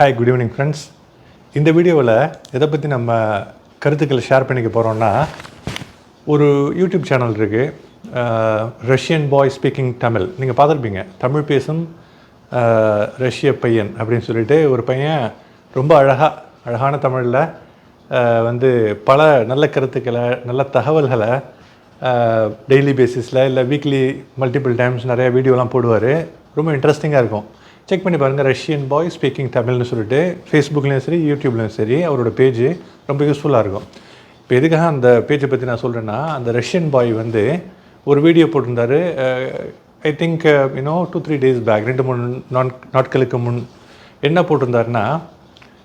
Hi good evening friends இந்த வீடியோவில் எதை பற்றி நம்ம கருத்துக்களை ஷேர் பண்ணிக்க போகிறோம்னா ஒரு யூடியூப் சேனல் இருக்குது ரஷ்யன் பாய் ஸ்பீக்கிங் தமிழ் நீங்கள் பார்த்துருப்பீங்க. தமிழ் பேசும் ரஷ்ய பையன் அப்படின்னு சொல்லிட்டு ஒரு பையன் ரொம்ப அழகாக அழகான தமிழில் வந்து பல நல்ல கருத்துக்களை நல்ல தகவல்களை டெய்லி பேசிஸில் இல்லை வீக்லி மல்டிபிள் டைம்ஸ் நிறைய வீடியோலாம் போடுவார். ரொம்ப இன்ட்ரெஸ்டிங்காக இருக்கும். செக் பண்ணி பாருங்கள் ரஷ்யன் பாய் ஸ்பீக்கிங் தமிழ்னு சொல்லிட்டு ஃபேஸ்புக்லேயும் சரி யூடியூப்லேயும் சரி அவரோட பேஜ் ரொம்ப யூஸ்ஃபுல்லாக இருக்கும். இப்போ எதுக்காக அந்த பேஜை பற்றி நான் சொல்கிறேன்னா அந்த ரஷ்யன் பாய் வந்து ஒரு வீடியோ போட்டிருந்தாரு I think you know two three days back ரெண்டு மூணு நான் நாட்களுக்கு முன். என்ன போட்டிருந்தாருன்னா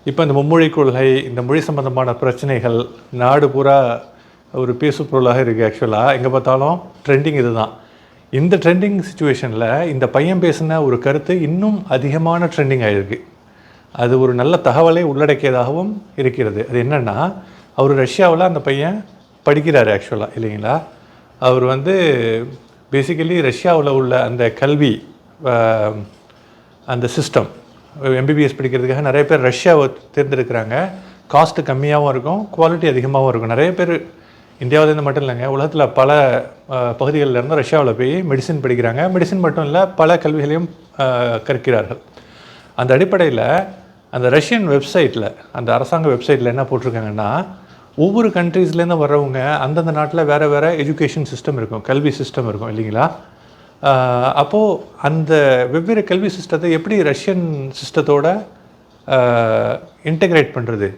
இப்போ இந்த மும்மொழி கொள்கை இந்த மொழி சம்பந்தமான பிரச்சனைகள் நாடு பூரா ஒரு பேசு பொருளாக இருக்குது ஆக்சுவலாக எங்கே பார்த்தாலும் ட்ரெண்டிங் இது தான் இந்த ட்ரெண்டிங் சுச்சுவேஷனில் இந்த பையன் பேசின ஒரு கருத்து இன்னும் அதிகமான ட்ரெண்டிங் ஆகிருக்கு அது ஒரு நல்ல தகவலை உள்ளடக்கியதாகவும் இருக்கிறது. அது என்னென்னா அவர் ரஷ்யாவில் அந்த பையன் படிக்கிறார் ஆக்சுவலாக இல்லைங்களா? அவர் வந்து பேசிக்கலி ரஷ்யாவில் உள்ள அந்த கல்வி அந்த சிஸ்டம் எம்பிபிஎஸ் படிக்கிறதுக்காக நிறைய பேர் ரஷ்யாவை தேர்ந்தெடுக்கிறாங்க. காஸ்ட்டு கம்மியாகவும் இருக்கும் குவாலிட்டி அதிகமாகவும் இருக்கும். நிறைய பேர் இந்தியாவிலேருந்து மட்டும் இல்லைங்க உலகத்தில் பல பகுதிகளில் இருந்து ரஷ்யாவில் போய் மெடிசின் படிக்கிறாங்க. மெடிசின் மட்டும் இல்லை பல கல்விகளையும் கற்கிறார்கள். அந்த அடிப்படையில் அந்த ரஷ்யன் வெப்சைட்டில் அந்த அரசாங்க வெப்சைட்டில் என்ன போட்டிருக்காங்கன்னா ஒவ்வொரு கண்ட்ரீஸ்லேருந்து வர்றவங்க அந்தந்த நாட்டில் வேறு வேறு எஜுகேஷன் சிஸ்டம் இருக்கும் கல்வி சிஸ்டம் இருக்கும் இல்லைங்களா? அப்போது அந்த வெவ்வேறு கல்வி சிஸ்டத்தை எப்படி ரஷ்யன் சிஸ்டத்தோட இன்டகிரேட் பண்ணுறது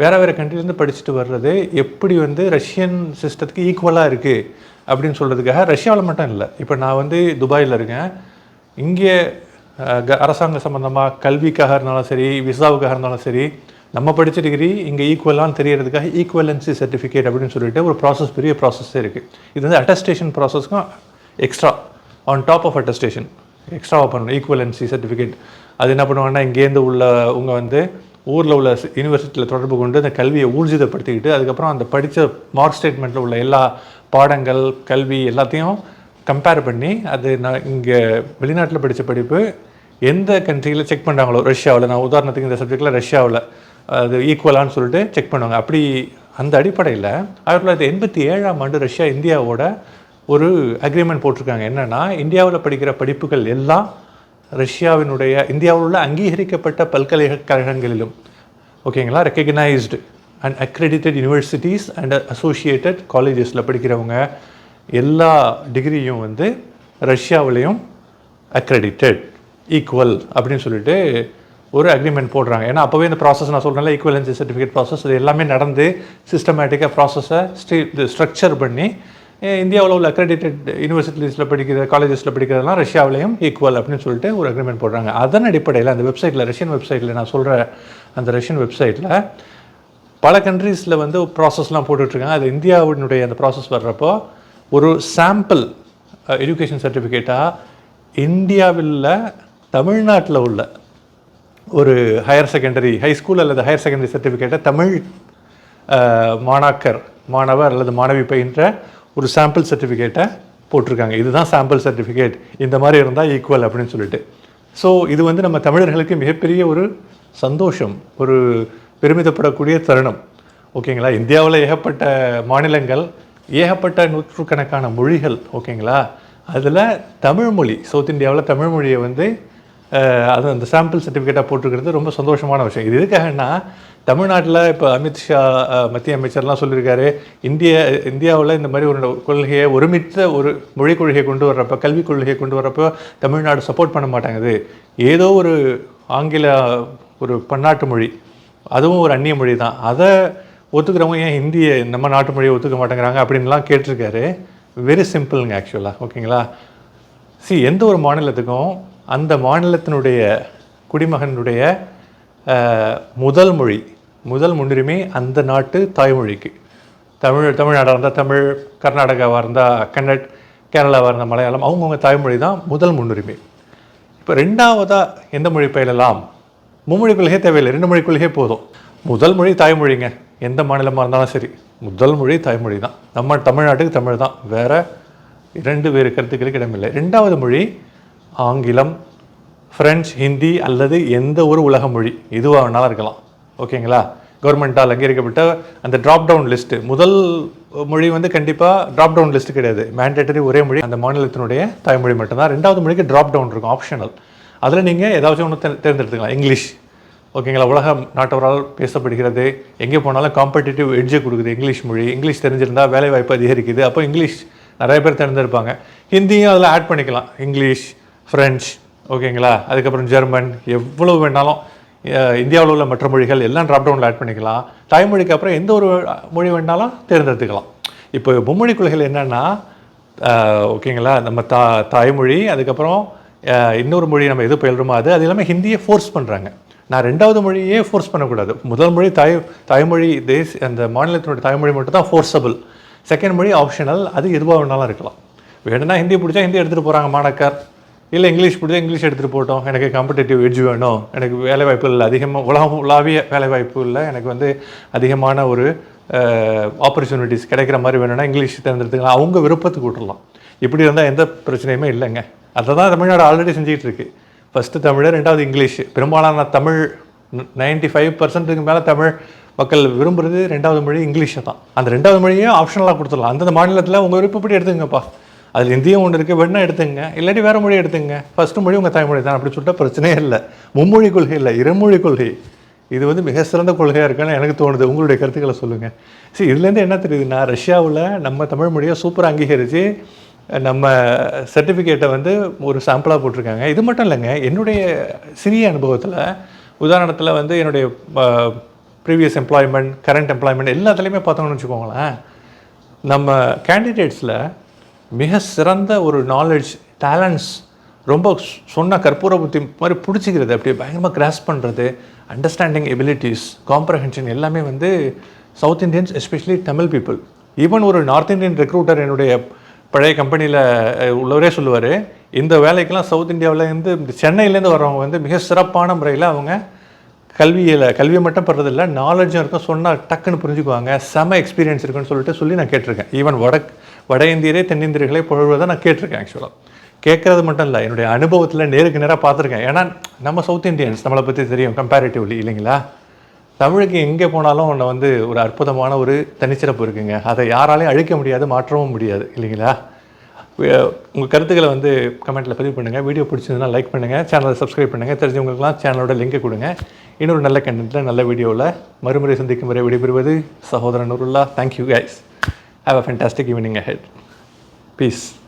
வேறு வேறு கண்ட்ரிலேருந்து படிச்சுட்டு வர்றது எப்படி வந்து ரஷ்யன் சிஸ்டத்துக்கு ஈக்குவலாக இருக்குது அப்படின்னு சொல்கிறதுக்காக ரஷ்யாவில் மட்டும் இல்லை. இப்போ நான் வந்து துபாயில் இருக்கேன். இங்கே க- அரசாங்க சம்மந்தமாக கல்விக்காக இருந்தாலும் சரி விசாவுக்காக இருந்தாலும் சரி நம்ம படித்த டிகிரி இங்கே ஈக்குவலான்னு தெரியறதுக்காக ஈக்குவலன்சி சர்டிஃபிகேட் அப்படின்னு சொல்லிட்டு ஒரு ப்ராசஸ் பெரிய ப்ராசஸ்ஸே இருக்குது இது வந்து attestation ப்ராசஸ்க்கும் extra on top of attestation எக்ஸ்ட்ராவாக பண்ணணும் ஈக்குவலன்சி சர்டிஃபிகேட் அது என்ன பண்ணுவாங்கன்னா இங்கேருந்து உள்ள உங்கள் வந்து ஊரில் உள்ள யூனிவர்சிட்டியில் தொடர்பு கொண்டு அந்த கல்வியை ஊர்ஜிதப்படுத்திக்கிட்டு அதுக்கப்புறம் அந்த படித்த மார்க் ஸ்டேட்மெண்ட்டில் உள்ள எல்லா பாடங்கள் கல்வி எல்லாத்தையும் கம்பேர் பண்ணி அது நான் இங்கே வெளிநாட்டில் படித்த படிப்பு எந்த கண்ட்ரியில் செக் பண்ணுறாங்களோ ரஷ்யாவில் நான் உதாரணத்துக்கு இந்த சப்ஜெக்டில் ரஷ்யாவில் அது ஈக்குவலான்னு சொல்லிட்டு செக் பண்ணுவாங்க. அப்படி அந்த அடிப்படையில் ஆயிரத்தி தொள்ளாயிரத்தி எண்பத்தி ஏழாம் ஆண்டு ரஷ்யா இந்தியாவோட ஒரு அக்ரிமெண்ட் போட்டிருக்காங்க. என்னென்னா இந்தியாவில் படிக்கிற படிப்புகள் எல்லாம் ரஷ்யாவினுடைய இந்தியாவில் உள்ள அங்கீகரிக்கப்பட்ட பல்கலைக்கழகங்களிலும் ஓகேங்களா? Recognised and accredited universities and associated காலேஜஸில் படிக்கிறவங்க எல்லா டிகிரியும் வந்து ரஷ்யாவிலையும் அக்ரெடிட்டட் ஈக்குவல் அப்படின்னு சொல்லிட்டு ஒரு அக்ரிமெண்ட் போடுறாங்க. ஏன்னா அப்போவே இந்த ப்ராசஸ் நான் சொல்கிறேன்ல ஈக்குவலன்சி சர்டிஃபிகேட் ப்ராசஸ் இது எல்லாமே நடந்து சிஸ்டமேட்டிக்காக ப்ராசஸை ஸ்ட்ரீ ஸ்ட்ரக்சர் பண்ணி இந்தியாவில் உள்ள அக்ரெடிட்டட் யூனிவர்சிட்டிஸில் படிக்கிற காலேஜஸில் படிக்கிறதெல்லாம் ரஷ்யாவிலையும் ஈக்குவல் அப்படின்னு சொல்லிட்டு ஒரு அக்ரிமெண்ட் போடுறாங்க. அதன் அடிப்படையில் அந்த வெப்சைட்டில் ரஷ்யன் வெப்சைட்டில் நான் சொல்கிற அந்த ரஷ்யன் வெப்சைட்டில் பல கண்ட்ரீஸில் வந்து ப்ராசஸ்லாம் போட்டுட்ருக்காங்க அது இந்தியாவினுடைய அந்த ப்ராசஸ் வர்றப்போ ஒரு சாம்பிள் எஜுகேஷன் சர்டிஃபிகேட்டாக இந்தியாவில் தமிழ்நாட்டில் உள்ள ஒரு ஹையர் செகண்டரி ஹை ஸ்கூல் அல்லது ஹையர் செகண்டரி சர்டிஃபிகேட்டை தமிழ் மாணாக்கர் மாணவர் அல்லது மாணவி பயின்ற ஒரு சாம்பிள் சர்டிஃபிகேட்டை போட்டிருக்காங்க. இதுதான் சாம்பிள் சர்டிஃபிகேட் இந்த மாதிரி இருந்தால் ஈக்குவல் அப்படின்னு சொல்லிட்டு. ஸோ இது வந்து நம்ம தமிழர்களுக்கு மிகப்பெரிய ஒரு சந்தோஷம் ஒரு பெருமிதப்படக்கூடிய தருணம். ஓகேங்களா? இந்தியாவில் ஏகப்பட்ட மாநிலங்கள் ஏகப்பட்ட நூற்றுக்கணக்கான மொழிகள் ஓகேங்களா? அதில் தமிழ்மொழி சவுத் இந்தியாவில் தமிழ்மொழியை வந்து அது அந்த சாம்பிள் சர்டிஃபிகேட்டாக போட்டிருக்கிறது ரொம்ப சந்தோஷமான விஷயம். இது எதுக்காகன்னா தமிழ்நாட்டில் இப்போ அமித்ஷா மத்திய அமைச்சர்லாம் சொல்லியிருக்காரு இந்திய இந்தியாவில் இந்த மாதிரி ஒரு கொள்கையை ஒருமித்த ஒரு மொழிக் கொள்கையை கொண்டு வர்றப்போ கல்விக் கொள்கையை கொண்டு வர்றப்போ தமிழ்நாடு சப்போர்ட் பண்ண மாட்டாங்குது ஏதோ ஒரு ஆங்கில ஒரு பன்னாட்டு மொழி. அதுவும் ஒரு அந்நிய மொழி தான். அதை ஒத்துக்கிறவங்க ஏன் ஹிந்தியை நம்ம நாட்டு மொழியை ஒத்துக்க மாட்டேங்கிறாங்க அப்படின்லாம் கேட்டிருக்காரு. வெரி சிம்பிளுங்க ஆக்சுவலாக ஓகேங்களா சி எந்த ஒரு மாநிலத்துக்கும் அந்த மாநிலத்தினுடைய குடிமகனுடைய முதல் மொழி முதல் முன்னுரிமை அந்த நாட்டு தாய்மொழிக்கு. தமிழ் தமிழ்நாடாக இருந்தால் தமிழ் கர்நாடகாவாக இருந்தால் கன்னட் கேரளாவாக இருந்தால் மலையாளம் அவங்கவுங்க தாய்மொழி தான் முதல் முன்னுரிமை. இப்போ ரெண்டாவதாக எந்த மொழி பயிலலாம்? மும்மொழி கொள்கையே தேவையில்லை ரெண்டு மொழி கொள்கையே போதும். முதல் மொழி தாய்மொழிங்க எந்த மாநிலமாக இருந்தாலும் சரி. முதல் மொழி தாய்மொழி தான். நம்ம தமிழ்நாட்டுக்கு தமிழ் தான். வேற இரண்டு வேறு கருத்துக்களுக்கு இடமில்லை. ரெண்டாவது மொழி ஆங்கிலம் ஃப்ரெஞ்ச் ஹிந்தி அல்லது எந்த ஒரு உலக மொழி எதுவாக வேணாலும் இருக்கலாம். ஓகேங்களா? கவர்மெண்ட்டால் அங்கீகரிக்கப்பட்ட அந்த ட்ராப் டவுன் லிஸ்ட்டு முதல் மொழி வந்து கண்டிப்பாக ட்ராப் டவுன் லிஸ்ட்டு கிடையாது. மேண்டேட்டரி ஒரே மொழி. அந்த மாநிலத்தினுடைய தாய்மொழி மட்டும்தான். ரெண்டாவது மொழிக்கு ட்ராப் டவுன் இருக்கும் ஆப்ஷனல் அதில் நீங்கள் ஏதாச்சும் ஒன்று தேர்ந்தெடுத்துக்கலாம். இங்கிலீஷ் ஓகேங்களா? உலக நாட்டவரால் பேசப்படுகிறது. எங்கே போனாலும் காம்படிட்டிவ் எட்ஜை கொடுக்குது இங்கிலீஷ் மொழி. இங்கிலீஷ் தெரிஞ்சிருந்தால் வேலை வாய்ப்பு அதிகரிக்குது. அப்போ இங்கிலீஷ் நிறைய பேர் தேர்ந்தெடுப்பாங்க. ஹிந்தியும் அதில் ஆட் பண்ணிக்கலாம். இங்கிலீஷ் ஃப்ரெஞ்ச் ஓகேங்களா அதுக்கப்புறம் ஜெர்மன் எவ்வளவு வேணாலும் இந்தியாவில் உள்ள மற்ற மொழிகள் எல்லாம் ட்ராப் டவுனில் ஆட் பண்ணிக்கலாம். தாய்மொழிக்கு அப்புறம் எந்த ஒரு மொழி வேணாலும் தேர்ந்தெடுத்துக்கலாம். இப்போ மும்மொழி கொள்கைகள் என்னென்னா ஓகேங்களா நம்ம தா தாய்மொழி அதுக்கப்புறம் இன்னொரு மொழி நம்ம எது பயில்றோமோ அது அது இல்லாமல் ஹிந்தியை ஃபோர்ஸ் பண்ணுறாங்க நான் ரெண்டாவது மொழியே ஃபோர்ஸ் பண்ணக்கூடாது. முதல் மொழி தாய் தாய்மொழி தேஸ் அந்த மாநிலத்தினுடைய தாய்மொழி மட்டும் தான் ஃபோர்ஸபிள் செகண்ட் மொழி ஆப்ஷனல் அது எதுவாக வேணாலும் இருக்கலாம். வேணும்னா ஹிந்தி பிடிச்சா ஹிந்தி எடுத்துகிட்டு போகிறாங்க மாணக்கர். இல்லை இங்கிலீஷ் பிடிச்சா இங்கிலீஷ் எடுத்துகிட்டு போட்டோம் எனக்கு காம்படேட்டிவ் எட்ஜ் வேணும். எனக்கு வேலை வாய்ப்பு இல்லை. அதிகமாக உலகம் உலாவிய வேலை வாய்ப்பு இல்லை. எனக்கு வந்து அதிகமான ஒரு ஆப்பர்ச்சுனிட்டிஸ் கிடைக்கிற மாதிரி வேணும்னா இங்கிலீஷ் தேர்ந்தெடுத்துக்கலாம். அவங்க விருப்பத்துக்கு விட்டுடலாம் இப்படி இருந்தால் எந்த பிரச்சனையுமே இல்லைங்க. அதை தான் தமிழ்நாடு ஆல்ரெடி செஞ்சுட்டு இருக்கு ஃபஸ்ட்டு தமிழ் ரெண்டாவது இங்கிலீஷ். பெரும்பாலான தமிழ் நைன்டி ஃபைவ் பர்சன்ட்டுக்கு மேலே தமிழ் மக்கள் விரும்புகிறது ரெண்டாவது மொழி இங்கிலீஷை தான். அந்த ரெண்டாவது மொழியும் ஆப்ஷனலாக கொடுத்துடலாம். அந்தந்த மாநிலத்தில் உங்கள் விருப்பப்படி எடுத்துங்கப்பா அதில் இந்தியும் ஒன்று இருக்குது வேணா எடுத்துங்க. இல்லாட்டி வேறு மொழி எடுத்துங்க. ஃபஸ்ட்டு மொழி உங்கள் தாய்மொழி தான் அப்படி சொல்லிட்டா பிரச்சனையே இல்லை. மும்மொழி கொள்கை இல்லை இருமொழி கொள்கை. இது வந்து மிக சிறந்த கொள்கையாக இருக்குன்னு எனக்கு தோணுது. உங்களுடைய கருத்துக்களை சொல்லுங்கள் சரி இதுலேருந்து என்ன தெரியுதுன்னா ரஷ்யாவில் நம்ம தமிழ் மொழியை சூப்பராக அங்கீகரித்து நம்ம சர்டிஃபிகேட்டை வந்து ஒரு சாம்பிளாக போட்டிருக்காங்க. இது மட்டும் இல்லைங்க என்னுடைய சிறிய அனுபவத்தில் உதாரணத்தில் வந்து என்னுடைய ப்ரீவியஸ் எம்ப்ளாய்மெண்ட் கரண்ட் எம்ப்ளாய்மெண்ட் எல்லாத்துலேயுமே பார்த்தோம்னு வச்சுக்கோங்களேன் நம்ம கேண்டிடேட்ஸில் மிக சிறந்த ஒரு நாலேஜ் டேலண்ட்ஸ் ரொம்ப சொன்ன கற்பூர புத்தி மாதிரி பிடிச்சிக்கிறது. அப்படியே பயங்கரமாக கிராஸ் பண்ணுறது அண்டர்ஸ்டாண்டிங் எபிலிட்டிஸ் காம்ப்ரஹென்ஷன் எல்லாமே வந்து south Indians especially Tamil people even ஒரு நார்த் இந்தியன் ரெக்ரூட்டர் என்னுடைய பழைய கம்பெனியில் உள்ளவரே சொல்லுவார் இந்த வேலைக்கெல்லாம் சவுத் இந்தியாவிலேருந்து இந்த சென்னையிலேருந்து வர்றவங்க வந்து மிக சிறப்பான முறையில் அவங்க கல்வியில் கல்வியை மட்டும் படுறதில்ல நாலேஜும் இருக்கும் சொன்னால் டக்குன்னு புரிஞ்சுக்குவாங்க செம எக்ஸ்பீரியன்ஸ் இருக்குன்னு சொல்லிட்டு சொல்லி நான் கேட்டிருக்கேன். ஈவன் வடக் வட இந்தியரே தென்னிந்தியர்களே புகழ்வதை நான் கேட்டிருக்கேன் ஆக்சுவலாக கேட்குறது மட்டும் இல்லை என்னுடைய அனுபவத்தில் நேருக்கு நேராக பார்த்துருக்கேன். ஏன்னா நம்ம சவுத் இந்தியன்ஸ் நம்மளை பற்றி தெரியும் கம்பேரிட்டிவ்லி இல்லைங்களா? தமிழுக்கு எங்கே போனாலும் ஒன்று வந்து ஒரு அற்புதமான ஒரு தனிச்சிறப்பு இருக்குங்க. அதை யாராலையும் அழிக்க முடியாது மாற்றவும் முடியாது இல்லைங்களா? உங்கள் கருத்துக்களை வந்து கமெண்ட்டில் பதிவு பண்ணுங்கள் வீடியோ பிடிச்சதுன்னா லைக் பண்ணுங்கள் சேனலை சப்ஸ்கிரைப் பண்ணுங்கள் தெரிஞ்சவங்களுக்குலாம் சேனலோட லிங்கை கொடுங்க. இன்னொரு நல்ல கண்டென்ட்டில் நல்ல வீடியோவில் மறுமுறை சந்திக்கும் வரை விடைபெறுவது சகோதரன் Noorullah. Thank you guys Have a fantastic evening ahead. Peace.